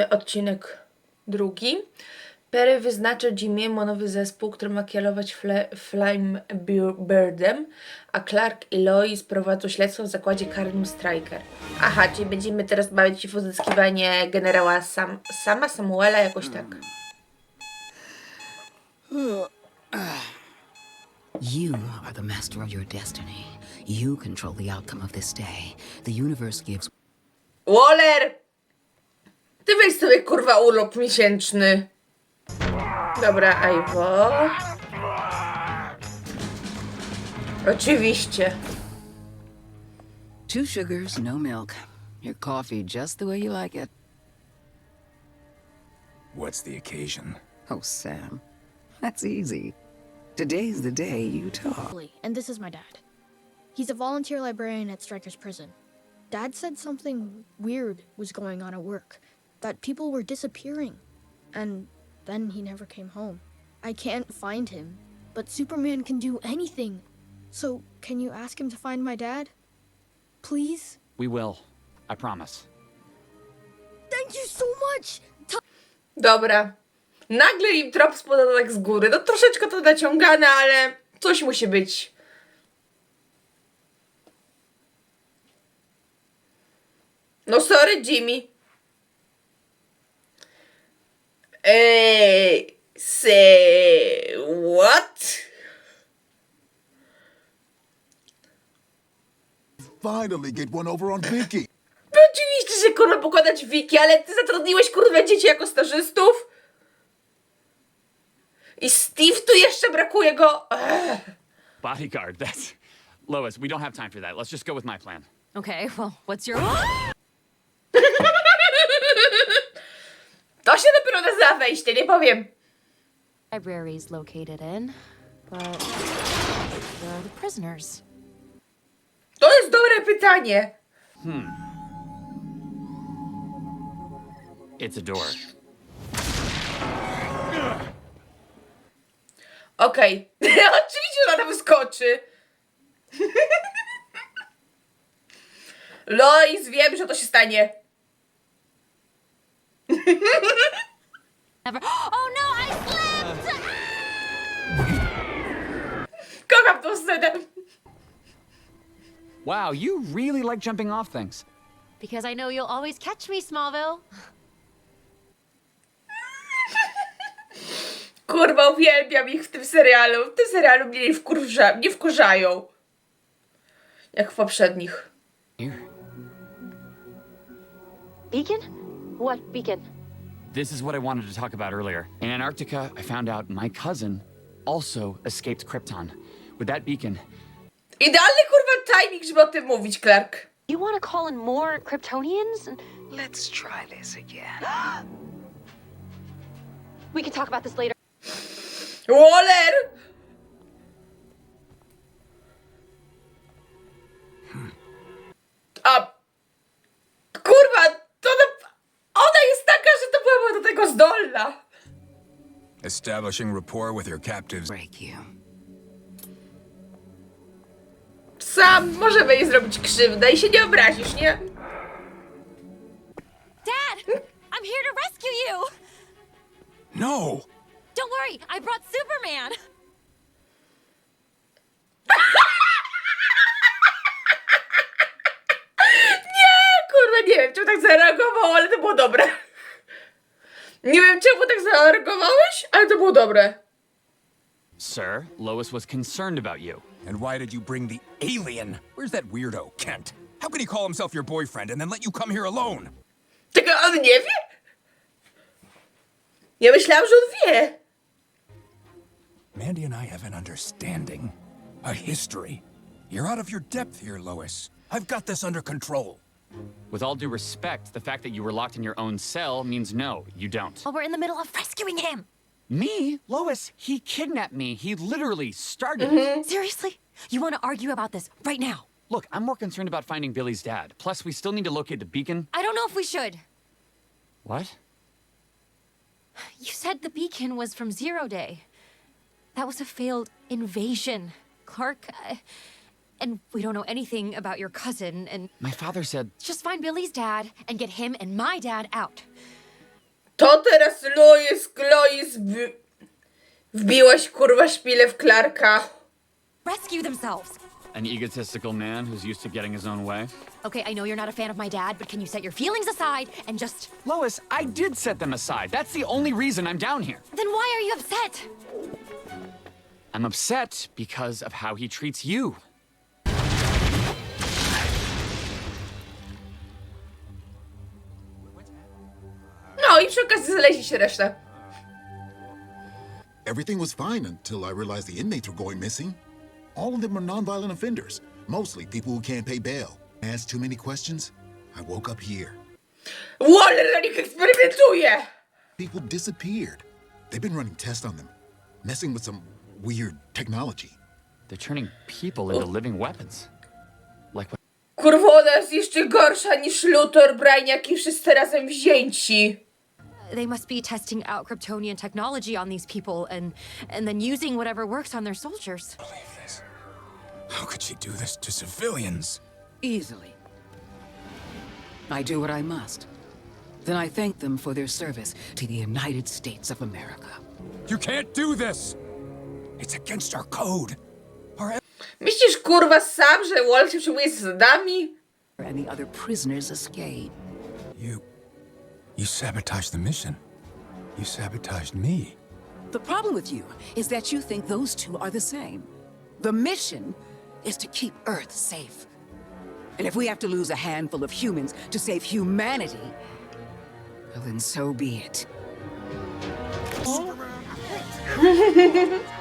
mamy odcinek drugi. Perry wyznacza Jimmy'emu nowy zespół, który ma kierować Flame Bir- Birdem, a Clark i Lois prowadzą śledztwo w zakładzie karnym Striker. Aha, czyli będziemy teraz bawić się w uzyskiwanie generała Sam- Sama Samuela, jakoś tak. You are the master of your destiny. You control the outcome of this day. The universe gives Waller! Ty weź sobie kurwa urlop miesięczny. Dobra, Iwo. Oczywiście. two sugars, no milk. Your coffee just the way you like it. What's the occasion? Oh, Sam, that's easy. Today's the day you talk. And this is my dad. He's a volunteer librarian at Stryker's prison. Dad said something weird was going on at work, that people were disappearing. And then he never came home. I can't find him, but Superman can do anything. So, can you ask him to find my dad? Please? We will. I promise. Thank you so much! Dobra. Nagle im trop spada tak z góry. No troszeczkę to naciągane, ale coś musi być. No sorry, Jimmy. Ej, say what? Finally get one over on Vicky. No oczywiście, że kurwa pokładać wiki, ale ty zatrudniłeś kurwa dzieci jako stażystów? I Steve tu jeszcze brakuje go. Ech. Bodyguard, that's. Lois, we don't have time for that. Let's just go with my plan. Okay, well, what's your. To się dopiero nazywa wejście, nie powiem. library is located in, but where are the prisoners? To jest dobre pytanie. It's a door. Okej. Oczywiście, że ona tam skoczy. Lois, wiem, że to się stanie. Never. Oh no, I slipped! Kocham tą scenę. Wow, you really like jumping off things. Because I know you'll always catch me, Smallville. Kurwa, uwielbiam ich w tym serialu. W tym serialu mnie nie, wkurza, nie wkurzają. Jak w poprzednich. Here. Beacon? What beacon? This is what I wanted to talk about earlier. In Antarctica, I found out my cousin also escaped Krypton. With that beacon, Idealny kurwa timing, żeby o tym mówić, Clark. You want to call in more Kryptonians? Let's try this again. We can talk about this later. Waller! Establishing rapport with your captives. Break you. Sam możemy jej zrobić krzywdę i się nie obrazisz, nie? Dad! I'm here to rescue you! No! Don't worry, I brought Superman! Kurwa, nie wiem, czemu tak zareagował, ale to było dobre. Nie wiem, czemu tak zareagowałeś, ale to było dobre. sir, Lois was concerned about you. And why did you bring the alien? Where's that weirdo, Kent? How can he call himself your boyfriend and then let you come here alone? Czego on nie wie? Ja myślałam, że on wie. Mandy and I have an understanding, a history. You're out of your depth here, Lois. I've got this under control. With all due respect, the fact that you were locked in your own cell means no, you don't. Well, we're in the middle of rescuing him! Me? Lois, he kidnapped me. He literally started it. Seriously? You want to argue about this right now? Look, I'm more concerned about finding Billy's dad. Plus, we still need to locate the beacon. I don't know if we should. What? You said the beacon was from Zero Day. That was a failed invasion. Clark, uh, and we don't know anything about your cousin, and My father said just find Billy's dad and get him and my dad out. To teraz Lois, Lois wbi- wbiłaś kurwa szpilę w Clarka. Rescue themselves. An egotistical man who's used to getting his own way? Okay, I know you're not a fan of my dad, but can you set your feelings aside and just. Lois, I did set them aside. That's the only reason I'm down here. Then why are you upset? I'm upset because of how he treats you. I przy okazji znaleźli się resztę. Everything was fine until I realized the inmates were going missing. All of them are nonviolent offenders, mostly people who can't pay bail. Asked too many questions, I woke up here. Waller na nich eksperymentuje! People disappeared. They've been running tests on them, messing with some weird technology. They're turning people into oh. living weapons. Like what? Kurwa, ona jest jeszcze gorsza niż Luthor, Brainiak i wszyscy razem wzięci. They must be testing out Kryptonian technology on these people and and then using whatever works on their soldiers. Believe this. How could she do this to civilians? Easily. I do what I must. Then I thank them for their service to the United States of America. You can't do this! It's against our code. Our Myślisz kurwa sam, że Waller się przyjmuje z zadami? And the other prisoners escape. You. You sabotaged the mission. You sabotaged me. The problem with you is that you think those two are the same. The mission is to keep Earth safe. And if we have to lose a handful of humans to save humanity, well, then so be it.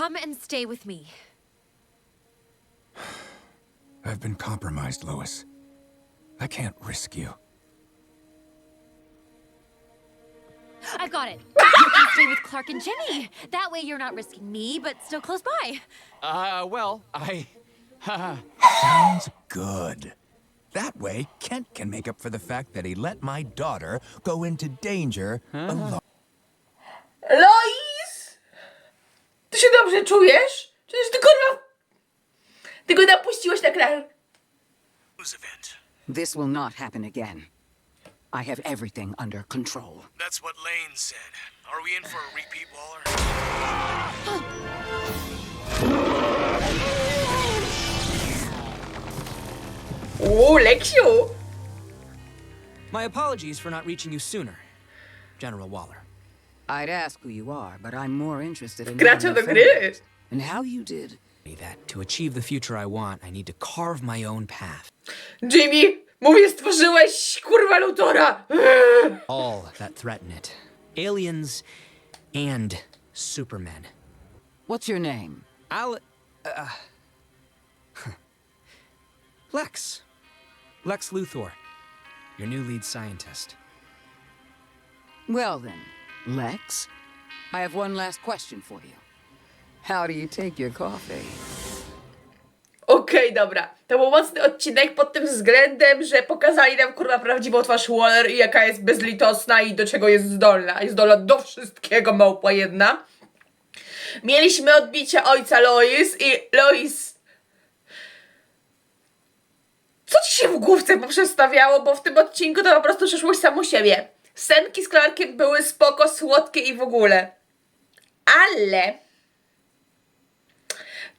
Come and stay with me. I've been compromised, Lois. I can't risk you. I've got it. You can stay with Clark and Jimmy. That way you're not risking me, but still close by. Uh, well, I. Sounds good. That way, Kent can make up for the fact that he let my daughter go into danger alone. Lois! Się dobrze czujesz? Przecież ty kurwa... Ty go napuściłeś na kraj. event. This will not happen again. I have everything under control. That's what Lane said. Are we in for a repeat, Waller? Uuu, Leksiu! My apologies for not reaching you sooner, General Waller. I'd ask who you are, but I'm more interested in Gracza knowing do your gry. family and how you did. That to achieve the future I want, I need to carve my own path. Jimmy, mówię, stworzyłeś kurwa Lutora! All that threaten it aliens and supermen. What's your name? I'll. Uh, Lex. Lex Luthor, your new lead scientist. Well then, Lex, I have one last question for you. How do you take your coffee? Okej, dobra. To był mocny odcinek pod tym względem, że pokazali nam kurwa prawdziwą twarz Waller i jaka jest bezlitosna i do czego jest zdolna. Jest zdolna do wszystkiego, małpa jedna. Mieliśmy odbicie ojca Lois i Lois... Co ci się w główce poprzestawiało, bo w tym odcinku to po prostu przeszłoś samo siebie. Scenki z Clarkiem były spoko, słodkie i w ogóle. Ale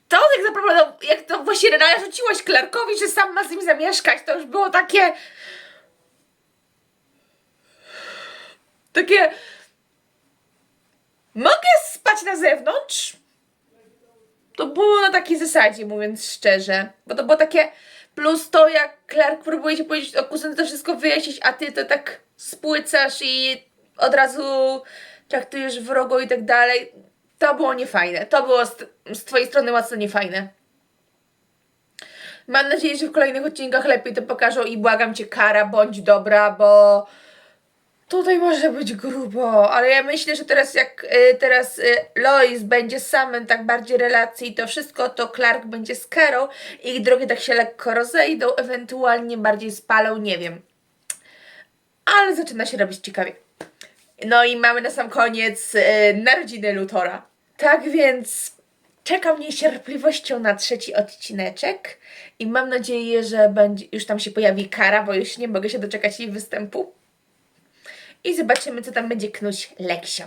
to jak zaproponował, jak to właśnie Renata rzuciłaś Clarkowi, że sam ma z nim zamieszkać, to już było takie... Takie... Mogę spać na zewnątrz? To było na takiej zasadzie, mówiąc szczerze. Bo to było takie... Plus to, jak Clark próbuje ci powiedzieć o kuzyn, to wszystko wyjaśnić, a ty to tak spłycasz i od razu traktujesz wrogo i tak dalej. To było niefajne. To było z, z twojej strony mocno niefajne. Mam nadzieję, że w kolejnych odcinkach lepiej to pokażą i błagam cię, Kara, bądź dobra, bo Tutaj może być grubo, ale ja myślę, że teraz jak y, teraz y, Lois będzie samym tak bardziej relacji i to wszystko, to Clark będzie z Carol i ich drogi tak się lekko rozejdą, ewentualnie bardziej spalą, nie wiem. Ale zaczyna się robić ciekawie. No i mamy na sam koniec y, narodziny Lutora. Tak więc czekam niecierpliwością na trzeci odcineczek i mam nadzieję, że będzie, już tam się pojawi Kara, bo już nie mogę się doczekać jej występu. I zobaczymy, co tam będzie knuć Leksio.